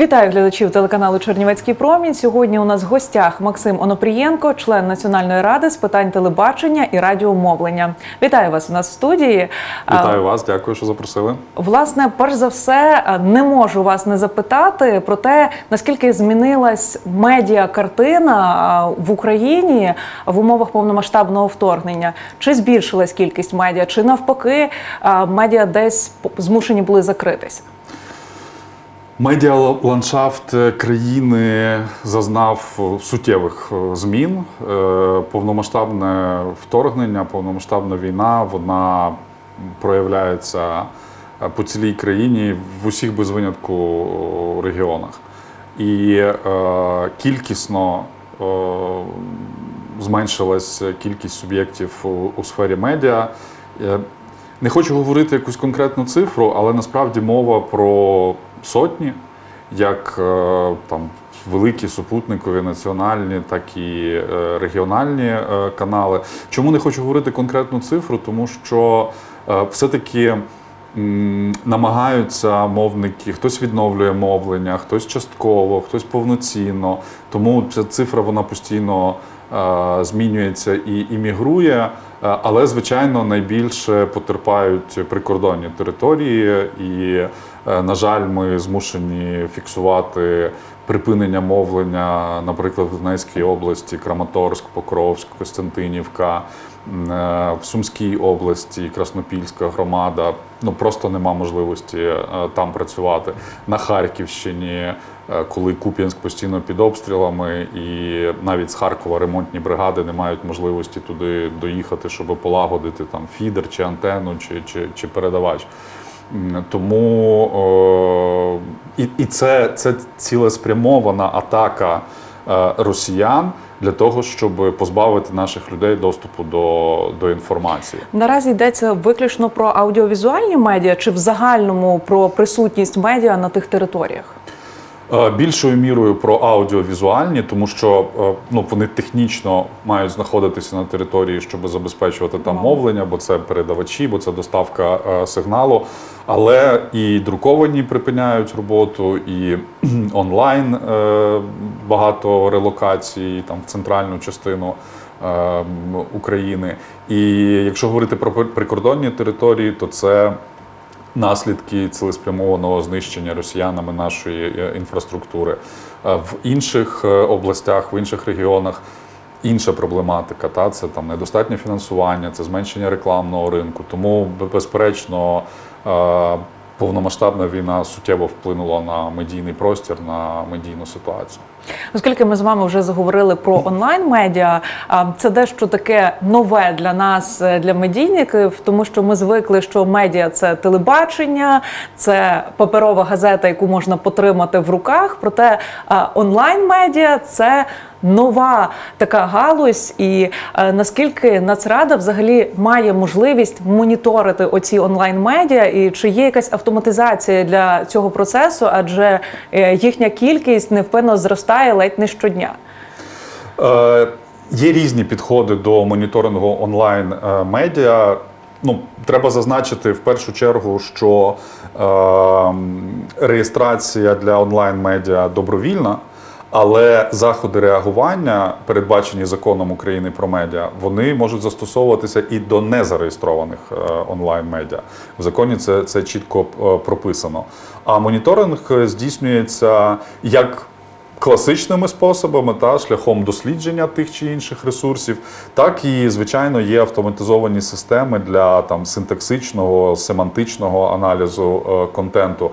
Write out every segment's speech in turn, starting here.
Вітаю глядачів телеканалу Чернівецький промінь. Сьогодні у нас в гостях Максим Онопрієнко, член Національної ради з питань телебачення і радіомовлення. Вітаю вас у нас в студії. Вітаю вас, дякую, що запросили. Власне, перш за все, не можу вас не запитати про те, наскільки змінилась медіа картина в Україні в умовах повномасштабного вторгнення. Чи збільшилась кількість медіа, чи навпаки, медіа десь змушені були закритися? Медіаландшафт країни зазнав суттєвих е, змін. Е, Повномасштабне вторгнення, повномасштабна війна, вона проявляється е, по цілій країні в усіх без винятку е, регіонах. І е, кількісно е, зменшилась кількість суб'єктів у, сфері медіа. Е, Не хочу говорити якусь конкретну цифру, але насправді мова про сотні, як е, там великі супутникові національні, так і е, регіональні е, канали. Чому не хочу говорити конкретну цифру? Тому що все-таки намагаються мовники, хтось відновлює мовлення, хтось частково, хтось повноцінно. Тому ця цифра вона постійно е, змінюється і іммігрує. Але, звичайно, найбільше потерпають прикордонні території, і, на жаль, ми змушені фіксувати припинення мовлення, наприклад, в Донецькій області, Краматорськ, Покровськ, Костянтинівка, е, в Сумській області, Краснопільська громада. Ну просто нема можливості е, там працювати. На Харківщині, е, коли Куп'янськ постійно під обстрілами, і навіть з Харкова ремонтні бригади не мають можливості туди доїхати, щоб полагодити там фідер чи антенну, чи, чи, чи передавач. Тому і, і це, це цілеспрямована атака е, росіян для того, щоб позбавити наших людей доступу до, до інформації. Наразі йдеться виключно про аудіовізуальні медіа чи в загальному про присутність медіа на тих територіях? Е, Більшою мірою про аудіовізуальні, тому що е, ну вони технічно мають знаходитися на території, щоб забезпечувати там мовлення, бо це передавачі, бо це доставка е, сигналу. Але і друковані припиняють роботу, і онлайн багато релокацій там в центральну частину. е, України, і якщо говорити про прикордонні території, то це наслідки цілеспрямованого знищення росіянами нашої е, інфраструктури. Е, В інших е, областях, в інших регіонах інша проблематика. Та це там недостатнє фінансування, це зменшення рекламного ринку. Тому, безперечно, повномасштабна війна суттєво вплинула на медійний простір, на медійну ситуацію. Оскільки ми з вами вже заговорили про онлайн медіа, це дещо таке нове для нас, е, для медійників, тому що ми звикли, що медіа це телебачення, це паперова газета, яку можна потримати в руках. Проте онлайн медіа це. Нова така галузь, і е, наскільки Нацрада взагалі має можливість моніторити оці онлайн медіа, і чи є якась автоматизація для цього процесу, адже е, їхня кількість невпинно зростає ледь не щодня. Е, Є різні підходи до моніторингу онлайн е, медіа. Ну, треба зазначити в першу чергу, що е, реєстрація для онлайн медіа добровільна, але заходи реагування, передбачені законом України про медіа, вони можуть застосовуватися і до незареєстрованих е, онлайн медіа. В законі це, це чітко е, прописано. А моніторинг здійснюється як класичними способами та шляхом дослідження тих чи інших ресурсів, так і звичайно є автоматизовані системи для там синтаксичного, семантичного аналізу е, контенту.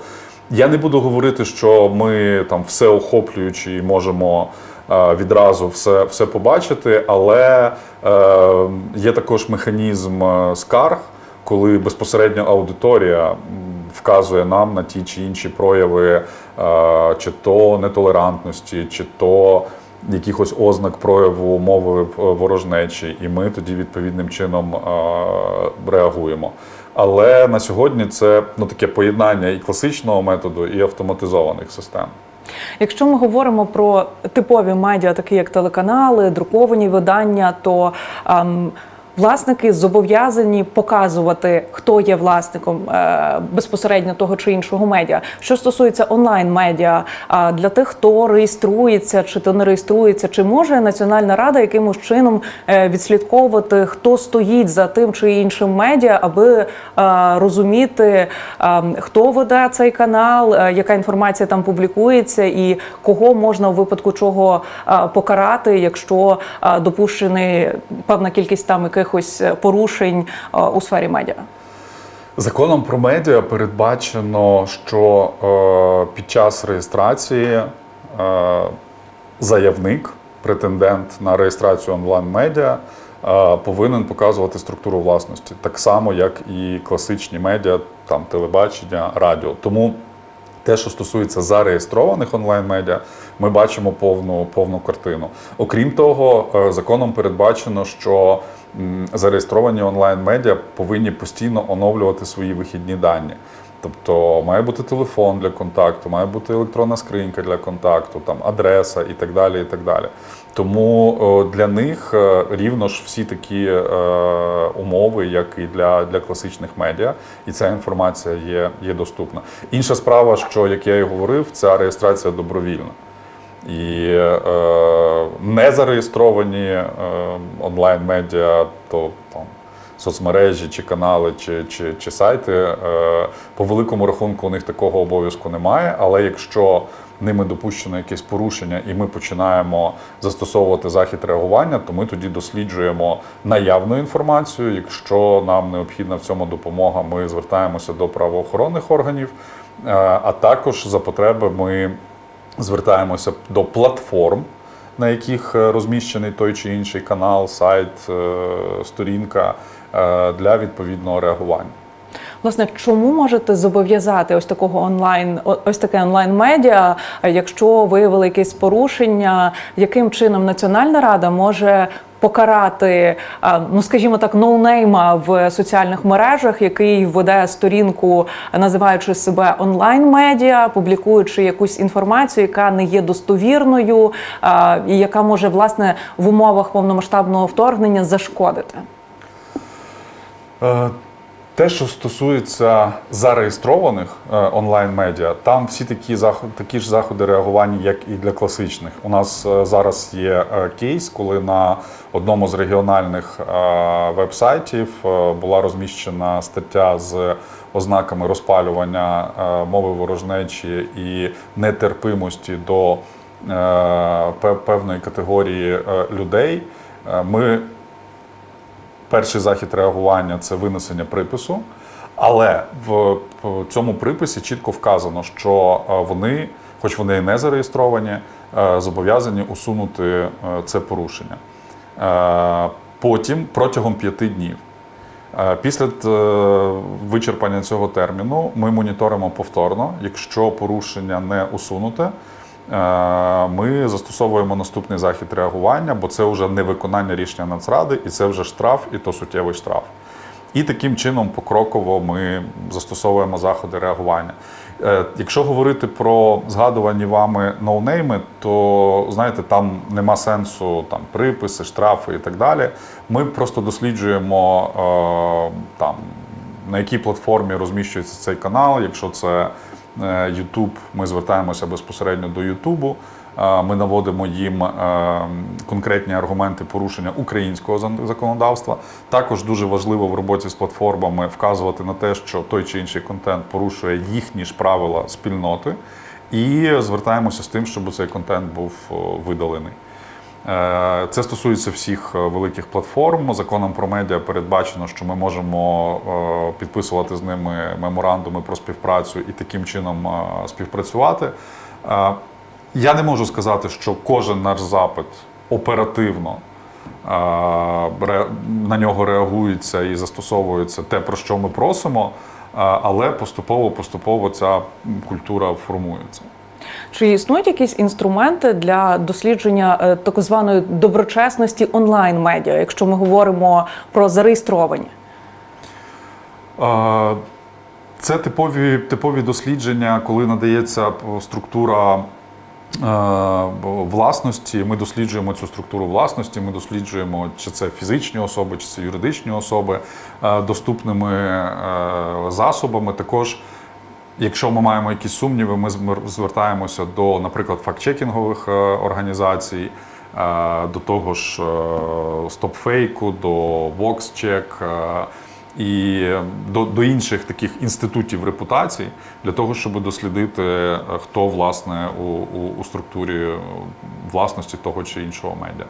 Я не буду говорити, що ми там всеохоплюючі і можемо е, відразу все, все побачити, але е, є також механізм е, скарг, коли безпосередньо аудиторія вказує нам на ті чи інші прояви, е, чи то нетолерантності, чи то якихось ознак прояву мови е, ворожнечі, і ми тоді відповідним чином е, реагуємо. Але на сьогодні це ну таке поєднання і класичного методу, і автоматизованих систем. Якщо ми говоримо про типові медіа, такі як телеканали, друковані видання, то ем, власники зобов'язані показувати, хто є власником е, безпосередньо того чи іншого медіа. Що стосується онлайн медіа, для тих, хто реєструється, чи то не реєструється, чи може Національна рада якимось чином е, відслідковувати, хто стоїть за тим чи іншим медіа, аби е, розуміти, хто веде цей канал, яка інформація там публікується, і кого можна у випадку чого покарати, якщо допущений певна кількість там якихось е, порушень е, у сфері медіа. Законом про медіа передбачено, що е, під час реєстрації е, заявник, претендент на реєстрацію онлайн-медіа е, повинен показувати структуру власності, так само, як і класичні медіа, там телебачення, радіо. Тому те, що стосується зареєстрованих онлайн-медіа, ми бачимо повну, повну картину. Окрім того, е, законом передбачено, що зареєстровані онлайн-медіа повинні постійно оновлювати свої вихідні дані. Тобто має бути телефон для контакту, має бути електронна скринька для контакту, там адреса і так далі. І так далі. Тому для них е, рівно ж всі такі е, умови, як і для, для класичних медіа, і ця інформація є, є доступна. Інша справа, що як я і говорив, ця реєстрація добровільна. І е, не зареєстровані е, онлайн-медіа, то там соцмережі чи канали, чи, чи, чи сайти, е, по великому рахунку у них такого обов'язку немає. Але якщо ними допущено якесь порушення, і ми починаємо застосовувати захід реагування, то ми тоді досліджуємо наявну інформацію. Якщо нам необхідна в цьому допомога, ми звертаємося до правоохоронних органів, е, а також за потреби ми звертаємося до платформ, на яких е, розміщений той чи інший канал, сайт, е, сторінка е, для відповідного реагування. Власне, чому можете зобов'язати ось такого онлайн, ось таке онлайн медіа, якщо виявили якісь порушення, яким чином Національна рада може покарати, ну скажімо так, ноунейма в соціальних мережах, який веде сторінку, називаючи себе онлайн медіа, публікуючи якусь інформацію, яка не є достовірною, і яка може власне в умовах повномасштабного вторгнення зашкодити. Те, що стосується зареєстрованих е, онлайн-медіа, там всі такі заходи, такі ж заходи реагування, як і для класичних. У нас е, зараз є е, кейс, коли на одному з регіональних веб-сайтів була розміщена стаття з ознаками розпалювання мови ворожнечі і нетерпимості до певної категорії людей. Ми Перший захід реагування це винесення припису, але в цьому приписі чітко вказано, що е, вони, хоч вони і не зареєстровані, е, зобов'язані усунути е, це порушення. Потім протягом п'яти днів. Після вичерпання цього терміну ми моніторимо повторно. Якщо порушення не усунуте, ми застосовуємо наступний захід реагування, бо це вже не виконання рішення Нацради, і це вже штраф, і то суттєвий штраф. І таким чином покроково ми застосовуємо заходи реагування. Е, Якщо говорити про згадувані вами ноунейми, то знаєте, там нема сенсу там приписи, штрафи і так далі. Ми просто досліджуємо е, там на якій платформі розміщується цей канал. Якщо це е, YouTube, ми звертаємося безпосередньо до YouTube. Е, Ми наводимо їм е, конкретні аргументи порушення українського законодавства. Також дуже важливо в роботі з платформами вказувати на те, що той чи інший контент порушує їхні ж правила спільноти, і звертаємося з тим, щоб цей контент був видалений. Е, Це стосується всіх е, великих платформ. Законом про медіа передбачено, що ми можемо е, підписувати з ними меморандуми про співпрацю і таким чином співпрацювати. Я не можу сказати, що кожен наш запит оперативно на нього реагується і застосовується те, про що ми просимо, але поступово поступово ця культура формується. Чи існують якісь інструменти для дослідження е, так званої доброчесності онлайн медіа, якщо ми говоримо про зареєстровані? Е, Це типові, типові дослідження, коли надається структура власності. Ми досліджуємо цю структуру власності. Ми досліджуємо, чи це фізичні особи, чи це юридичні особи е, доступними е, засобами. Також, якщо ми маємо якісь сумніви, ми звертаємося до, наприклад, фактчекінгових е, організацій. е, До того ж, стопфейку, до VoxCheck е, і до, до інших таких інститутів репутації для того, щоб дослідити, е, хто власне у, у, у структурі е, власності того чи іншого медіа.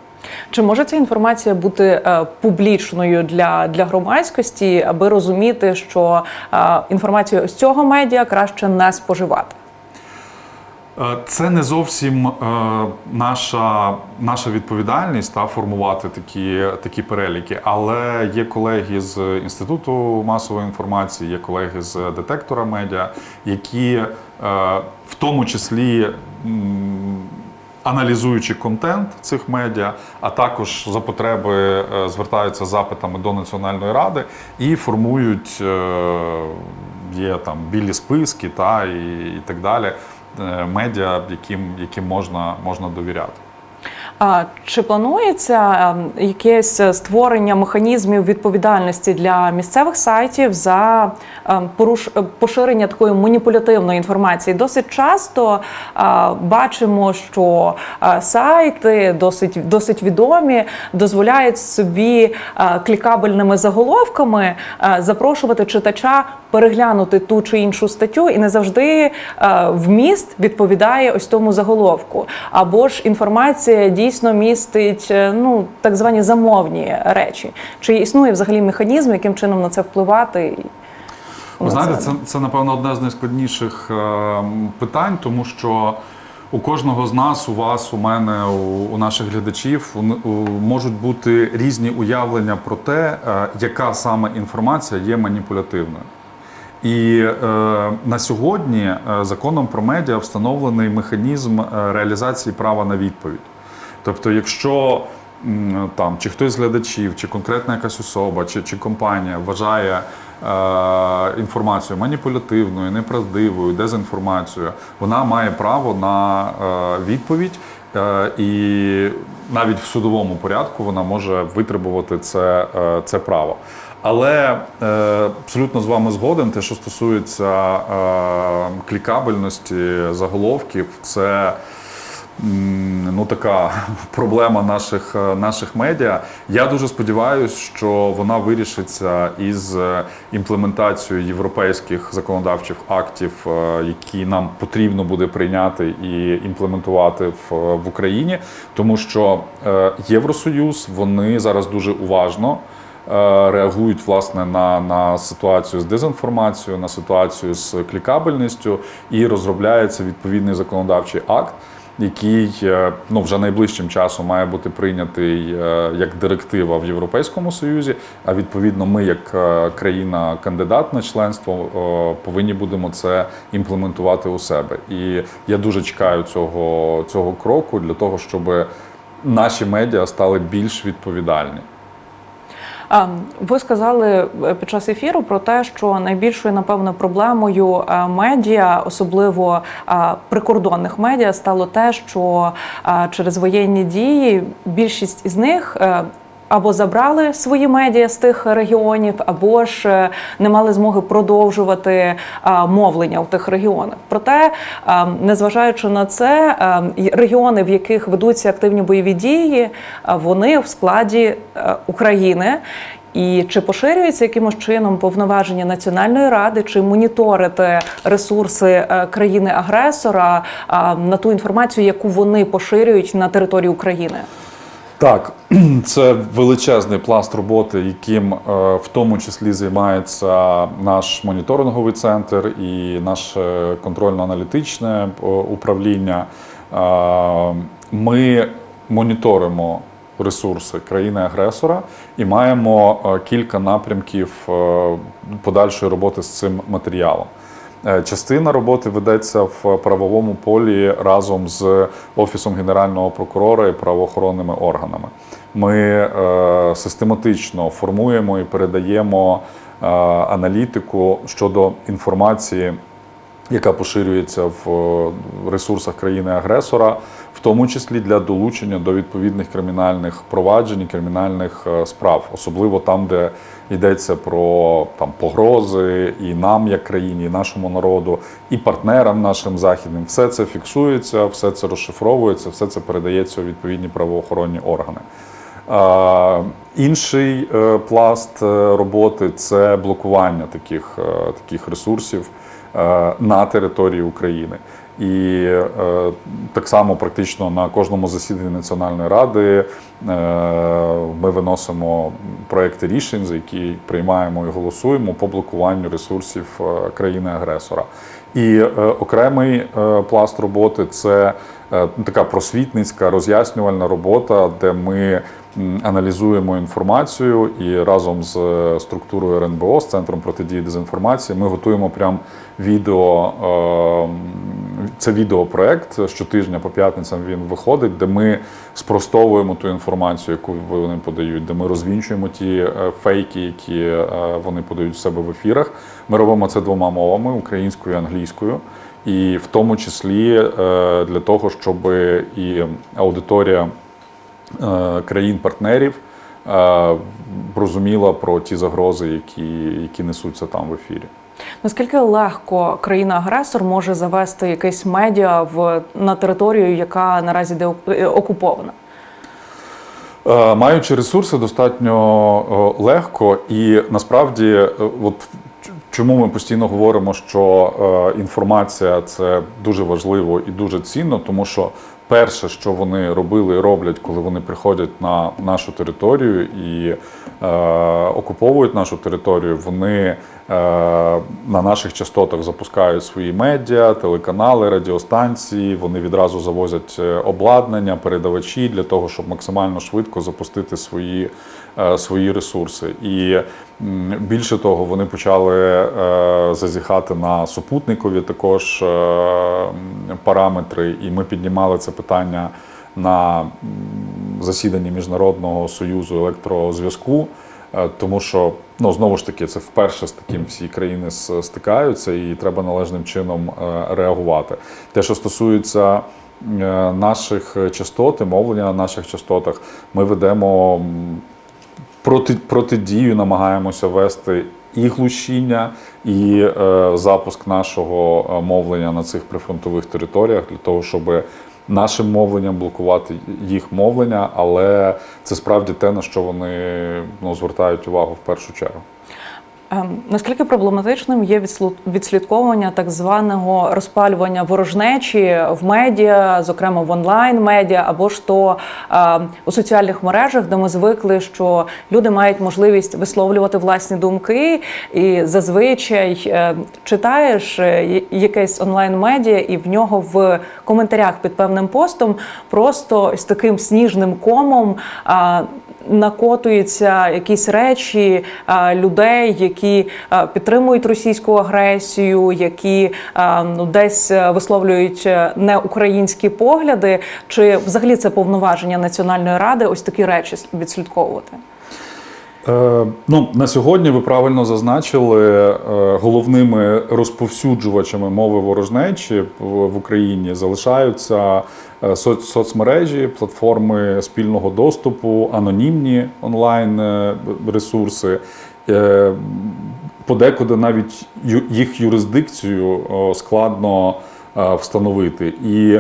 Чи може ця інформація бути е, публічною для, для громадськості, аби розуміти, що інформацію з цього медіа краще не споживати? Е, Це не зовсім е, наша, наша відповідальність та формувати такі, такі переліки, але є колеги з інституту масової інформації, є колеги з детектора медіа, які е, в тому числі. Аналізуючи контент цих медіа, а також за потреби звертаються запитами до Національної ради і формують є там білі списки та і, і так далі медіа, яким, яким можна, можна довіряти. А чи планується ем, якесь створення механізмів відповідальності для місцевих сайтів за ем, поруш... е, поширення такої маніпулятивної інформації? Досить часто е, бачимо, що е, сайти досить, досить відомі дозволяють собі е, клікабельними заголовками е, запрошувати читача переглянути ту чи іншу статтю, і не завжди е, вміст відповідає ось тому заголовку. Або ж інформація дійсно містить е, ну так звані замовні речі. Чи існує взагалі механізм, яким чином на це впливати? Ви знаєте, це, це напевно одне з найскладніших е, питань, тому що у кожного з нас, у вас, у мене, у, у наших глядачів у, у, можуть бути різні уявлення про те, е, яка саме інформація є маніпулятивною. І е, на сьогодні е, законом про медіа встановлений механізм е, реалізації права на відповідь. Тобто, якщо там чи хтось з глядачів, чи конкретна якась особа, чи, чи компанія вважає е, інформацію маніпулятивною, неправдивою, дезінформацією, вона має право на е, відповідь. Е, І навіть в судовому порядку вона може витребувати це, це право. Але е, абсолютно з вами згоден, те, що стосується е, клікабельності заголовків, це ну, така проблема наших, е, наших медіа. Я дуже сподіваюся, що вона вирішиться із імплементацією європейських законодавчих актів, які нам потрібно буде прийняти і імплементувати в, Україні, тому що Євросоюз вони зараз дуже уважно. Е, Реагують власне на, на ситуацію з дезінформацією, на ситуацію з клікабельністю, і розробляється відповідний законодавчий акт, який е, ну вже найближчим часом має бути прийнятий е, як директива в Європейському Союзі. А відповідно, ми, як країна-кандидат на членство, повинні будемо це імплементувати у себе. І я дуже чекаю цього, цього кроку для того, щоб наші медіа стали більш відповідальні. Ви сказали е, під час ефіру про те, що найбільшою, напевно, проблемою е, медіа, особливо е, прикордонних медіа, стало те, що через воєнні дії більшість із них. Або забрали свої медіа з тих регіонів, або ж е, не мали змоги продовжувати е, мовлення у тих регіонах. Проте, е, незважаючи на це, регіони, в яких ведуться активні бойові дії, вони в складі України. І чи поширюється якимось чином повноваження національної ради, чи моніторити ресурси країни-агресора на ту інформацію, яку вони поширюють на території України? Так, це величезний пласт роботи, яким е, в тому числі займається наш моніторинговий центр і наше контрольно-аналітичне е, управління. Е, Ми моніторимо ресурси країни-агресора і маємо кілька напрямків подальшої роботи з цим матеріалом. Е, Частина роботи ведеться в правовому полі разом з Офісом Генерального прокурора і правоохоронними органами. Ми е, систематично формуємо і передаємо е, аналітику щодо інформації яка поширюється в е, ресурсах країни-агресора, в тому числі для долучення до відповідних кримінальних проваджень, і кримінальних е, справ, особливо там, де йдеться про там погрози і нам, як країні, і нашому народу, і партнерам нашим західним. Все це фіксується, все це розшифровується, все це передається у відповідні правоохоронні органи. Е, Інший пласт роботи це блокування таких, таких ресурсів на території України. І е, так само практично на кожному засіданні Національної ради е, ми виносимо проекти рішень, за які приймаємо і голосуємо по блокуванню ресурсів е, країни-агресора. І е, окремий е, пласт роботи це е, така просвітницька роз'яснювальна робота, де ми аналізуємо інформацію і разом з структурою РНБО, з центром протидії дезінформації, ми готуємо прям відео. Це відеопроект щотижня по п'ятницям він виходить, де ми спростовуємо ту інформацію, яку вони подають, де ми розвінчуємо ті е, фейки, які е, вони подають в себе в ефірах. Ми робимо це двома мовами українською і англійською. І в тому числі е, для того, щоб і аудиторія країн-партнерів розуміла про ті загрози, які, які несуться там в ефірі. Наскільки легко країна-агресор може завести якесь медіа в на територію, яка наразі де окупована? Е, Маючи ресурси, достатньо е, легко, і насправді, е, от чому ми постійно говоримо, що е, інформація це дуже важливо і дуже цінно, тому що перше, що вони робили і роблять, коли вони приходять на нашу територію і е, окуповують нашу територію, вони е, на наших частотах запускають свої медіа, телеканали, радіостанції. Вони відразу завозять е, обладнання, передавачі для того, щоб максимально швидко запустити свої, е, свої ресурси. І більше того, вони почали е, зазіхати на супутникові також е, параметри, і ми піднімали це питання на засіданні Міжнародного союзу електрозв'язку. Е, Тому що ну знову ж таки це вперше з таким всі країни стикаються, і треба належним чином е, реагувати. Те, що стосується е, наших частот мовлення на наших частотах, ми ведемо проти, протидію, намагаємося вести і глушіння, і е, запуск нашого мовлення на цих прифронтових територіях для того, щоб нашим мовленням блокувати їх мовлення, але це справді те, на що вони ну, звертають увагу в першу чергу. Ем, Наскільки проблематичним є відслідковування так званого розпалювання ворожнечі в медіа, зокрема в онлайн медіа, або ж то е, у соціальних мережах, де ми звикли, що люди мають можливість висловлювати власні думки, і зазвичай е, читаєш якесь онлайн медіа, і в нього в коментарях під певним постом просто з таким сніжним комом. е, накотуються якісь речі е, людей, які е, підтримують російську агресію, які е, ну десь висловлюють неукраїнські погляди, чи взагалі це повноваження Національної ради ось такі речі відслідковувати? Ну, на сьогодні ви правильно зазначили, головними розповсюджувачами мови ворожнечі в, Україні залишаються соц- соцмережі, платформи спільного доступу, анонімні онлайн е, ресурси. Е, подекуди навіть їх юрисдикцію складно е, встановити. І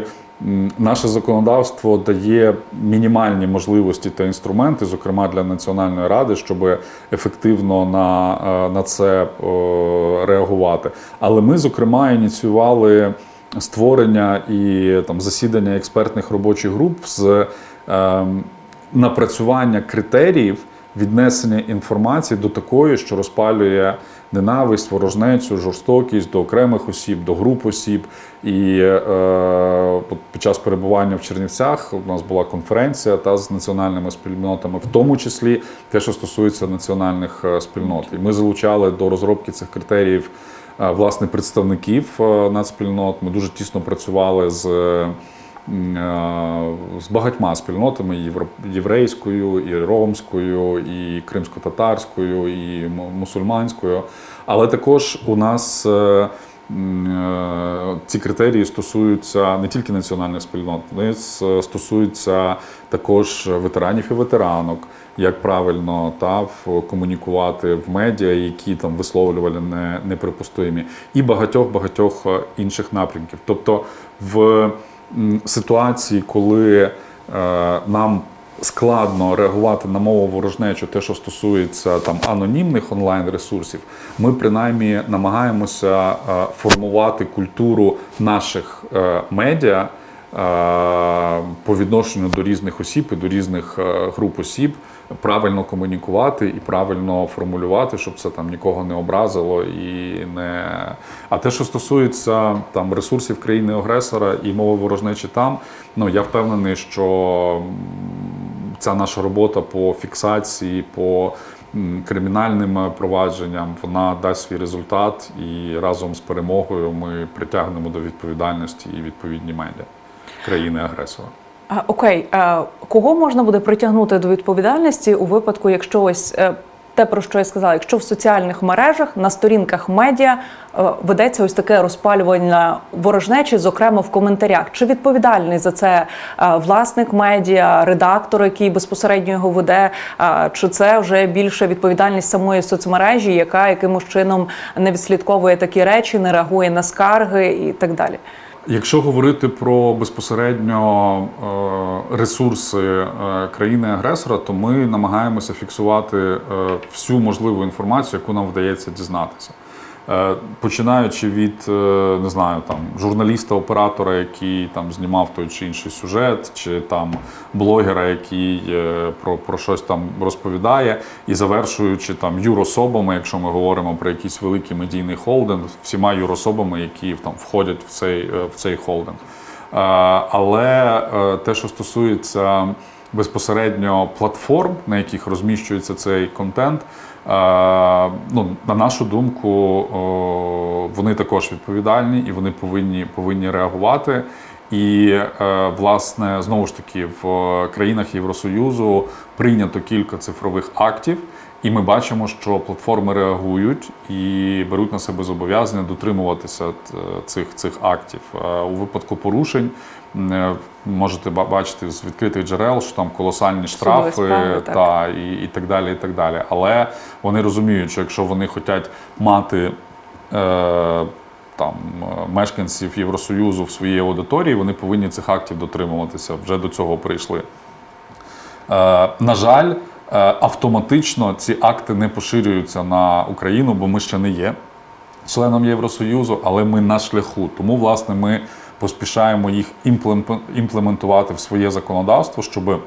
наше законодавство дає мінімальні можливості та інструменти, зокрема для Національної ради, щоб ефективно на, е, на це реагувати. Але ми, зокрема, ініціювали створення і там засідання експертних робочих груп з ем, напрацювання критеріїв віднесення інформації до такої, що розпалює ненависть, ворожнецю, жорстокість до окремих осіб, до груп осіб. І е, під час перебування в Чернівцях у нас була конференція та з національними спільнотами, в тому числі те, що стосується національних е, спільнот. І ми залучали до розробки цих критеріїв е, власне представників е, нацспільнот. Ми дуже тісно працювали з. е, З багатьма спільнотами євро- єврейською, і ромською, і кримсько-татарською, і мусульманською. Але також у нас е, ці критерії стосуються не тільки національних спільнот, вони стосуються також ветеранів і ветеранок, як правильно та комунікувати в медіа, які там висловлювали не, неприпустимі, і багатьох багатьох е, інших напрямків. Тобто в ситуації, коли е, нам складно реагувати на мову ворожнечу, те, що стосується там анонімних онлайн ресурсів, ми принаймні намагаємося е, формувати культуру наших е, медіа. Е, По відношенню до різних осіб і до різних е, груп осіб правильно комунікувати і правильно формулювати, щоб це там нікого не образило і не. А те, що стосується там ресурсів країни-агресора і мови ворожнечі там, ну я впевнений, що ця наша робота по фіксації, по кримінальним провадженням, вона дасть свій результат, і разом з перемогою ми притягнемо до відповідальності і відповідні медіа країни-агресора. Окей, кого можна буде притягнути до відповідальності у випадку, якщо ось е, те, про що я сказала, якщо в соціальних мережах на сторінках медіа е, ведеться ось таке розпалювання ворожнечі, зокрема в коментарях, чи відповідальний за це е, власник медіа, редактор, який безпосередньо його веде, чи це вже більше відповідальність самої соцмережі, яка якимось чином не відслідковує такі речі, не реагує на скарги і так далі? Якщо говорити про безпосередньо е, ресурси е, країни-агресора, то ми намагаємося фіксувати е, всю можливу інформацію, яку нам вдається дізнатися. Е, Починаючи від е, не знаю, там журналіста-оператора, який там знімав той чи інший сюжет, чи там блогера, який е, про, про щось там розповідає, і завершуючи там юрособами, якщо ми говоримо про якийсь великий медійний холдинг, всіма юрособами, які там входять в цей, в цей холдинг. Але те, що стосується безпосередньо платформ, на яких розміщується цей контент, е, ну, на нашу думку, вони також відповідальні і вони повинні, повинні реагувати. І е, власне знову ж таки в країнах Євросоюзу прийнято кілька цифрових актів, і ми бачимо, що платформи реагують і беруть на себе зобов'язання дотримуватися е, цих, цих актів. Е, У випадку порушень е, можете бачити з відкритих джерел, що там колосальні штрафи справи, так. і, і так далі. І так далі. Але вони розуміють, що якщо вони хочуть мати. Е, там мешканців Євросоюзу в своїй аудиторії, вони повинні цих актів дотримуватися. Вже до цього прийшли. Е, на жаль, е, автоматично ці акти не поширюються на Україну, бо ми ще не є членом Євросоюзу, але ми на шляху. Тому, власне, ми поспішаємо їх імплементувати в своє законодавство, щоб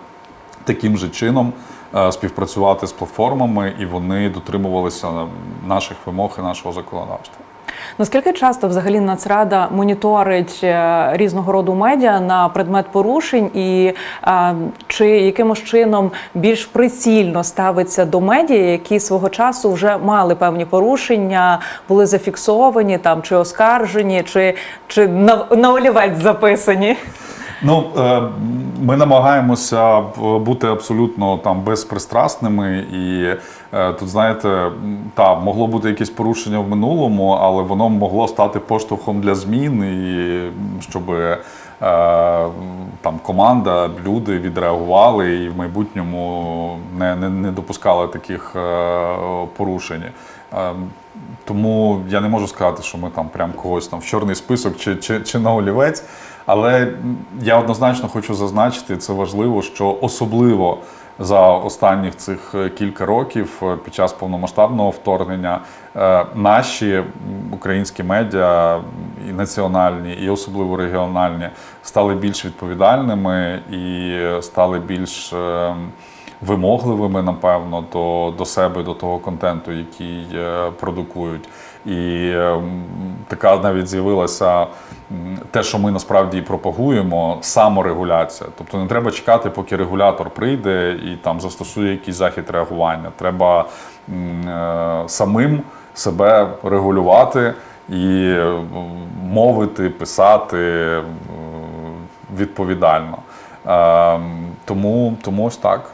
таким же чином е, співпрацювати з платформами, і вони дотримувалися наших вимог і нашого законодавства. Наскільки часто взагалі Нацрада моніторить е, різного роду медіа на предмет порушень, і а, чи якимось чином більш прицільно ставиться до медіа, які свого часу вже мали певні порушення, були зафіксовані там чи оскаржені, чи, чи на, на олівець записані? Ну, е, ми намагаємося бути абсолютно там безпристрасними, і е, тут, знаєте, та могло бути якесь порушення в минулому, але воно могло стати поштовхом для змін, і щоб е, там команда, люди відреагували і в майбутньому не, не, не допускали таких порушень. Тому я не можу сказати, що ми там прям когось там в чорний список чи, чи, чи на олівець. Але я однозначно хочу зазначити, це важливо, що особливо за останніх цих е, кілька років е, під час повномасштабного вторгнення е, наші українські медіа і національні, і особливо регіональні стали більш відповідальними і стали більш вимогливими, напевно, до, до себе, до того контенту, який е, продукують. І е, така навіть з'явилася те, що ми насправді і пропагуємо, саморегуляція. Тобто не треба чекати, поки регулятор прийде і там застосує якийсь захід реагування. Треба е, самим себе регулювати і е, мовити, писати е, відповідально. Тому, тому ось так.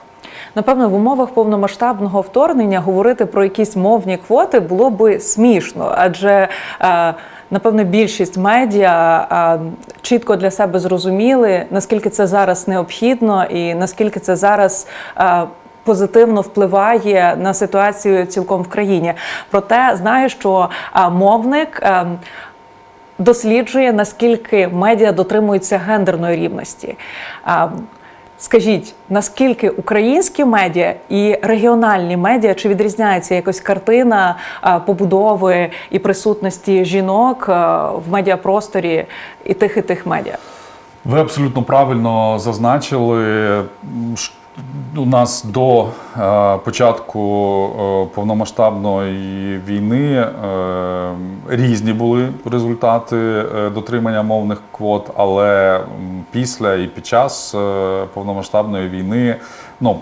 Напевно, в умовах повномасштабного вторгнення говорити про якісь мовні квоти було би смішно, адже напевно, більшість медіа чітко для себе зрозуміли, наскільки це зараз необхідно і наскільки це зараз. Позитивно впливає на ситуацію цілком в країні. Проте знаю, що мовник досліджує, наскільки медіа дотримуються гендерної рівності. Скажіть, наскільки українські медіа і регіональні медіа чи відрізняється якось картина побудови і присутності жінок в медіапросторі і тих, і тих медіа? Ви абсолютно правильно зазначили. У нас до е, початку е, повномасштабної війни е, різні були результати дотримання мовних квот, але після і під час повномасштабної війни ну,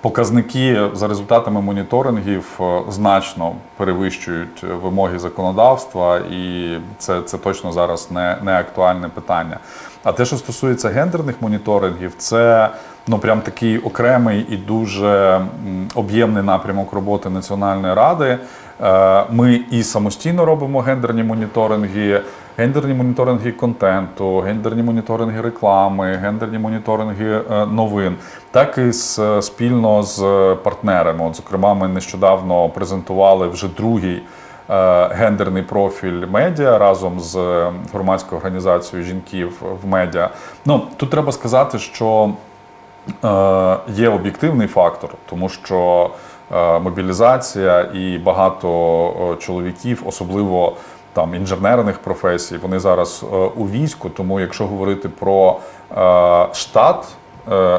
Показники за результатами моніторингів значно перевищують вимоги законодавства, і це, це точно зараз не, не актуальне питання. А те, що стосується гендерних моніторингів, це ну прям такий окремий і дуже об'ємний напрямок роботи Національної ради. Е, Ми і самостійно робимо гендерні моніторинги, гендерні моніторинги контенту, гендерні моніторинги реклами, гендерні моніторинги е, новин, так і е, спільно з партнерами. От, зокрема, ми нещодавно презентували вже другий. Е, Гендерний профіль медіа разом з громадською організацією жінків в медіа. Ну тут треба сказати, що Е, є об'єктивний фактор, тому що е, мобілізація і багато чоловіків, особливо там інженерних професій, вони зараз у війську. Тому, якщо говорити про штат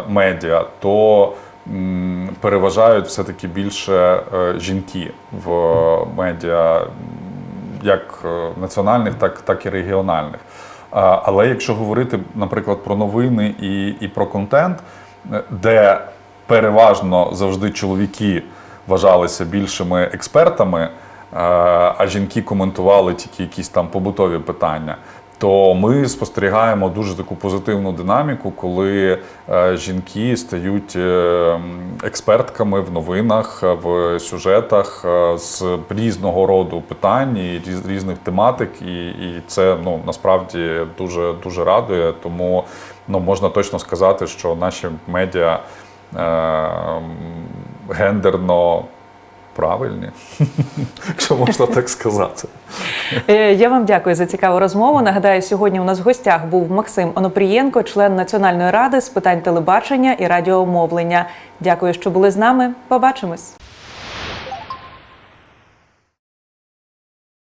медіа, то переважають все-таки більше е, жінки в медіа, як е, національних, так, так і регіональних. Але якщо говорити, наприклад, про новини і, і про контент, е, де переважно завжди чоловіки вважалися більшими експертами, а жінки коментували тільки якісь там побутові питання. То ми спостерігаємо дуже таку позитивну динаміку, коли е, жінки стають е, експертками в новинах, е, в сюжетах з різного роду питань і різних тематик, і, і це ну насправді дуже дуже радує. Тому ну можна точно сказати, що наші медіа гендерно правильні, якщо можна так сказати. Е, Я вам дякую за цікаву розмову. Нагадаю, сьогодні у нас в гостях був Максим Онопрієнко, член Національної ради з питань телебачення і радіомовлення. Дякую, що були з нами. Побачимось.